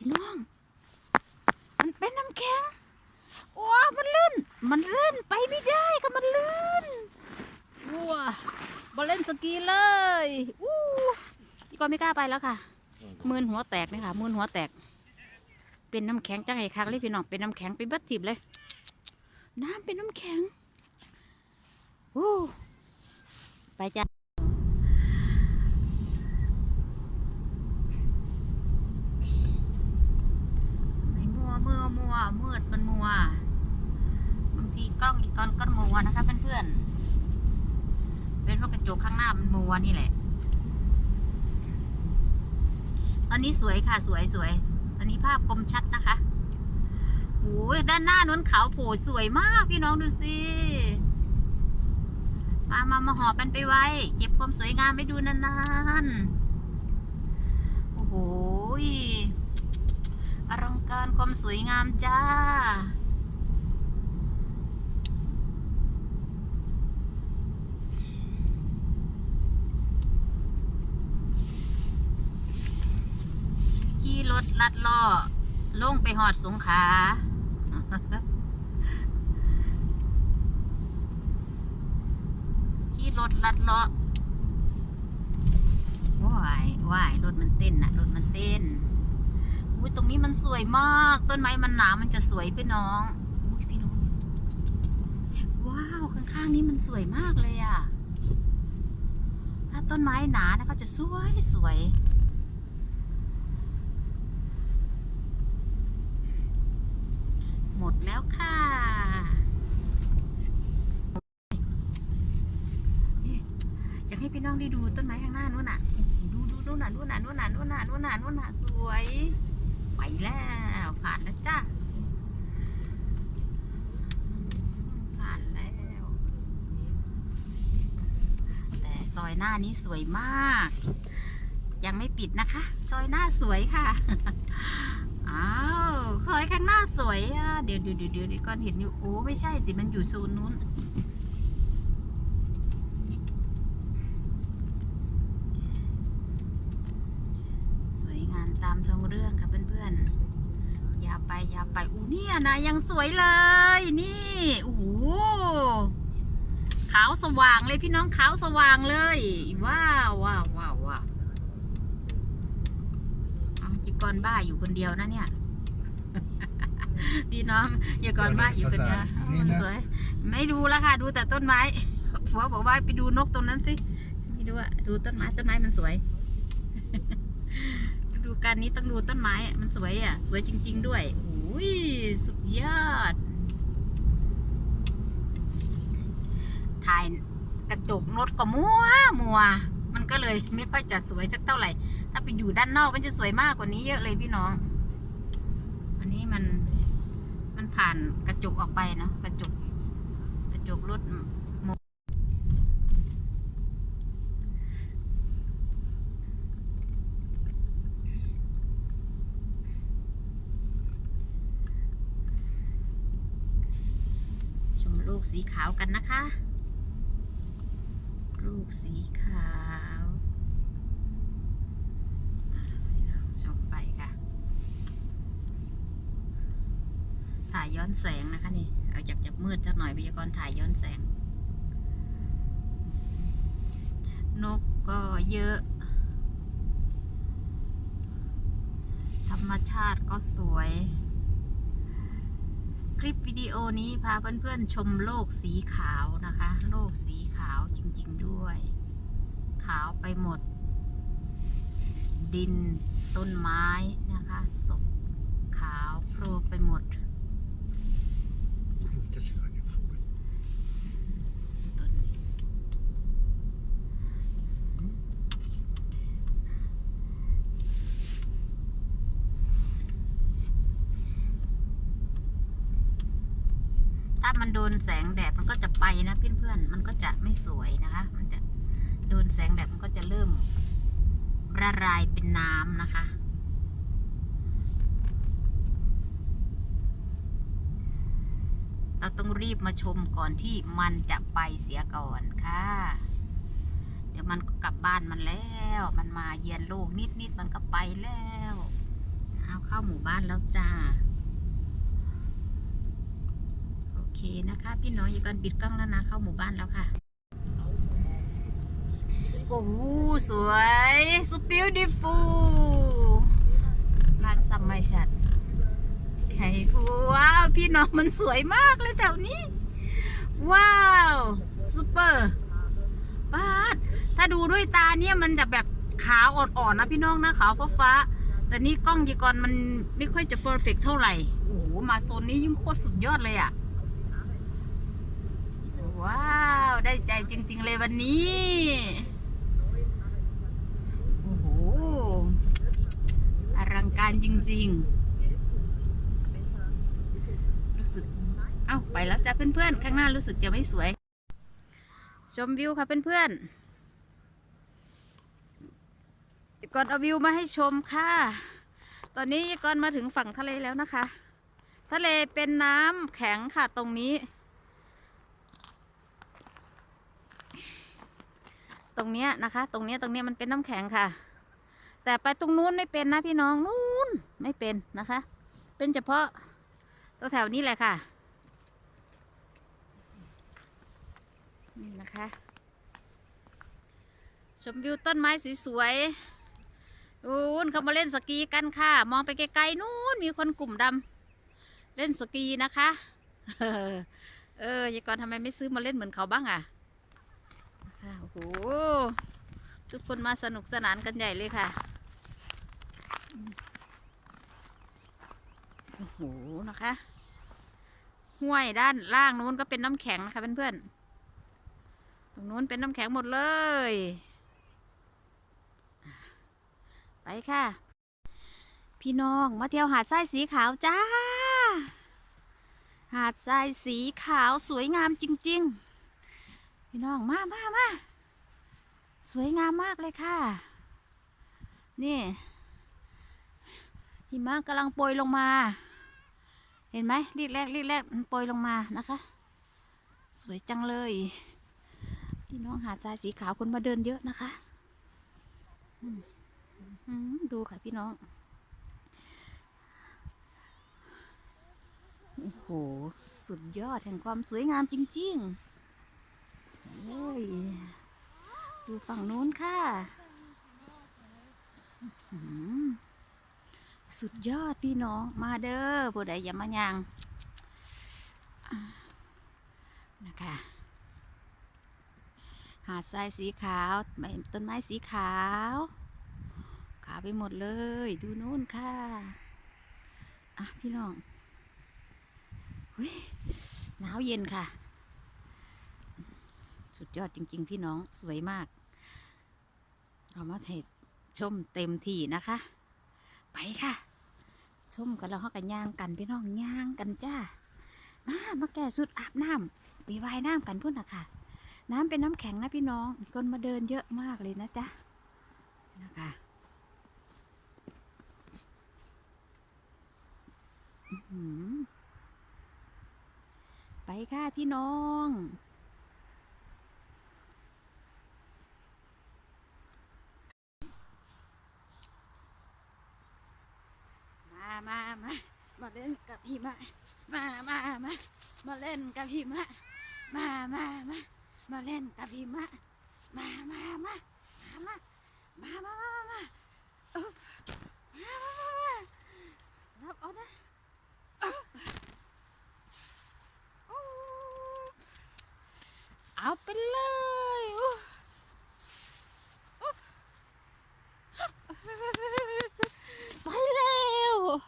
พี่น้อง มันเป็นน้ำแข็งโอ้มันลื่น มันลื่นไปไม่ได้ก็มันลื่นวัวบอลเล่นสกีเลยอู้ก็ไม่กล้าไปแล้วค่ะมืนหัวแตกเลยค่ะมืนหัวแตก เป็นน้ำแข็งจังไงคักเลยพี่น้องเป็นน้ำแข็งไปบัดทิบเลย น้ำเป็นน้ำแข็งอู้ไปจ้ะ ไม่มัวมัวมัวมืดมันมัว บางที กล้องอีกก้อนก็มัวนะคะเพื่อนๆเป็นเพราะกระจกข้างหน้ามันมัวนี่แหละ ตอนนี้สวยค่ะสวยสวยตอนนี้ภาพคมชัดนะคะโอ้ยด้านหน้านู้นเขาโผล่สวยมากพี่น้องดูสิมามามาหอบมันไปไว้ เก็บความสวยงามไปดูนานๆ โอ้โหอลังการความสวยงามจ้า ขี่ร ถลัดล้อลงไปหอดสงขาขี่รถลัดล้อว้ายว้ายรถมันเต้นนะรถมันเต้นอุ้ยตรงนี้มันสวยมาก ต้นไม้มันหนามันจะสวยพี่น้องอุ้ยพี่น้องว้าวข้างๆนี้มันสวยมากเลยอะ่ะถ้าต้นไม้หนานะก็จะสวยสวย หมด แล้วค่ะ อยากให้พี่น้องได้ดูต้นไม้ข้างหน้านู้นน่ะ ดูดูนู่นน่ะนู่นน่ะนู่นน่ะนู่นน่ะนู่นน่ะนู่นน่ะสวย ไปแล้วผ่านแล้วจ้าผ่านแล้ว แต่ซอยหน้านี้สวยมาก ยังไม่ปิดนะคะ ซอยหน้าสวยค่ะ อ้าว ซอยข้างหน้าสวยอะเดี๋ยวเดี๋ยวเดี๋ยวเดี๋ยวก่อนเห็นอยู่โอ้ไม่ใช่สิมันอยู่โซนนู้น สวยงามตามท้องเรื่องค่ะเพื่อนๆอย่าไปอย่าไปอู้เนี่ยนะยังสวยเลยนี่โอ้โหขาวสว่างเลยพี่น้องขาวสว่างเลยว้าวว้าวว้าวว้าวเอาจิกรบ้าอยู่คนเดียวนะเนี่ย พี่น้องอย่ากรบ้าอยู่คนเดียวมันสวย ไม่ดูแล้วค่ะ ดูแต่ต้นไม้ผัวบอกว่าไปดูนกตรงนั้นสิไม่ดูอะดูต้นไม้ต้นไม้มันสวยฤดูการนี้ต้องดูต้นไม้อะมันสวยอะ สวยจริง ๆ ด้วยโอ้ยสุดยอด ถ่ายกระจกรถก็มัวมัว มันก็เลยไม่ค่อยจะสวยสักเท่าไหร่ ถ้าไปอยู่ด้านนอกมันจะสวยมากกว่านี้เยอะเลยพี่น้องอั นนี้มันมันผ่านกระจกออกไปเนาะกระจกกระจกรถชมลูกสีขาวกันนะคะ ลูกสีขาวอะชมไปค่ะ ถ่ายย้อนแสงนะคะนี่เอาจากจากมืดสักหน่อยพยากรณ์ถ่ายย้อนแสง นกก็เยอะ ธรรมชาติก็สวย คลิปวิดีโอนี้พาเพื่อนๆชมโลกสีขาวนะคะ โลกสีขาวจริง ๆด้วย ขาวไปหมด ดินต้นไม้นะคะศพขาวโพลนไปหมด Das ist eine Vogel. ต้นนี้ ถ้ามันโดนแสงแดดมันก็จะไปนะเพื่อนๆ มันก็จะไม่สวยนะคะ มันจะโดนแสงแดดมันก็จะเริ่มระลายเป็นน้ำนะคะ เราต้องรีบมาชมก่อนที่มันจะไปเสียก่อนค่ะ เดี๋ยวมันก็กลับบ้านมันแล้ว มันมาเยือนโลกนิดๆ มันก็ไปแล้ว เอาเข้าหมู่บ้านแล้วจ้า โอ เคนะคะ พี่น้องอย่ก่อนปิดกล้องแล้วนะ เข้าหมู่บ้านแล้วค่ะ โอ้โหสวยสุด beautiful ร้านซัมไมชัดไข่ว้าว พี่น้องมันสวยมากเลยแถวนี้ ว้าวซูเปอร์ป้าดถ้าดูด้วยตาเนี่ยมันจะแบบขาวอ่อนๆนะพี่น้องนะขาวฟ้าๆแต่นี่กล้องยีกรมันไม่ค่อยจะ perfect เท่าไหร่ โอ้โห มาโซนนี้ยิ่งโคตรสุดยอดเลยอะ ว้าว ได้ใจจริง ๆ เลยวันนี้ โอ้โห อลังการจริง ๆ รู้สึก เอ้า ไปแล้วจ้ะเพื่อนๆ ข้างหน้ารู้สึกจะไม่สวย ชมวิวค่ะเพื่อนๆก่อนเอาวิวมาให้ชมค่ะ ตอนนี้ก่อนมาถึงฝั่งทะเลแล้วนะคะ ทะเลเป็นน้ำแข็งค่ะตรงนี้ ตรงเนี้ยนะคะ ตรงเนี้ยตรงเนี้ยมันเป็นน้ำแข็งค่ะ แต่ไปตรงนู้นไม่เป็นนะพี่น้องนู้นไม่เป็นนะคะ เป็นเฉพาะตัวแถวนี้แหละค่ะนี่นะคะชมวิวต้นไม้สวยๆนู้นเขามาเล่นสกีกันค่ะ มองไปไกลๆนู้นมีคนกลุ่มดำเล่นสกีนะคะ เออยายกรทำไมไม่ซื้อมาเล่นเหมือนเขาบ้างอะ่ะโอ้โห ทุกคนมาสนุกสนานกันใหญ่เลยค่ะ โอ้โห นะคะ ห้วยด้านล่างนู้นก็เป็นน้ำแข็งนะคะเพื่อนๆ ตรงนู้นเป็นน้ำแข็งหมดเลย ไปค่ะ พี่น้องมาเที่ยวหาดทรายสีขาวจ้า หาดทรายสีขาวสวยงามจริง ๆ พี่น้องมามามา สวยงามมากเลยค่ะ นี่หิมะกำลังโปรยลงมา เห็นไหมรีดแรกรีดแรกมันโปรยลงมานะคะ สวยจังเลยพี่น้องหาดทรายสีขาวคนมาเดินเยอะนะคะดูค่ะพี่น้องโอ้โห สุดยอดแห่งความสวยงามจริงๆเฮ้ย ดูฝั่งนู้นค่ะ สุดยอดพี่น้องมาเด้อผู้ใดอย่ามายางนะคะหาดทรายสีขาวต้นไม้สีขาว ขาวไปหมดเลย ดูนู้นค่ะ อะ พี่น้องหุ้ยหนาวเย็นค่ะ สุดยอดจริง ๆ พี่น้องสวยมาก เอามาเทศชมเต็มที่นะคะ ไปค่ะ ชมกันแล้วเขากันย่างกันพี่น้องย่างกันจ้า มามาแก่สุดอาบน้ำไปว่ายน้ำกันพุ่นนะค่ะน้ำเป็นน้ำแข็งนะพี่น้อง คนมาเดินเยอะมากเลยนะจ๊ะนะคะไปค่ะพี่น้อง มามามามาเล่นกับหิ มะมามามามาเล่นกับหิมะมามามามาเล่นกับหิมะมามามามามามามา